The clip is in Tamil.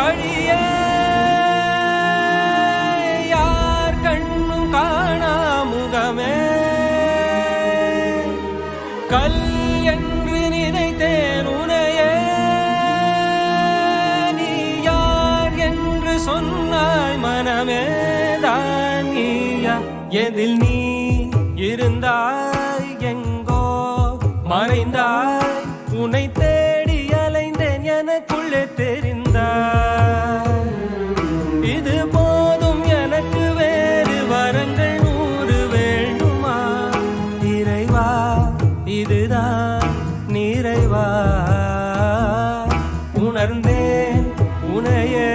வழிய யார் கண்ணும் காணா முகமே? கல் என்று நினைத்தேன் உனையே. நீ யார் என்று சொன்னாய் மனமே தான் எதில் நீ இருந்தாய் எங்கோ? மறைந்தாய். உனை தேடி அலைந்தேன் எனக்குள்ளே இதுதான் நிறைவா? உணர்ந்தேன் உனையே.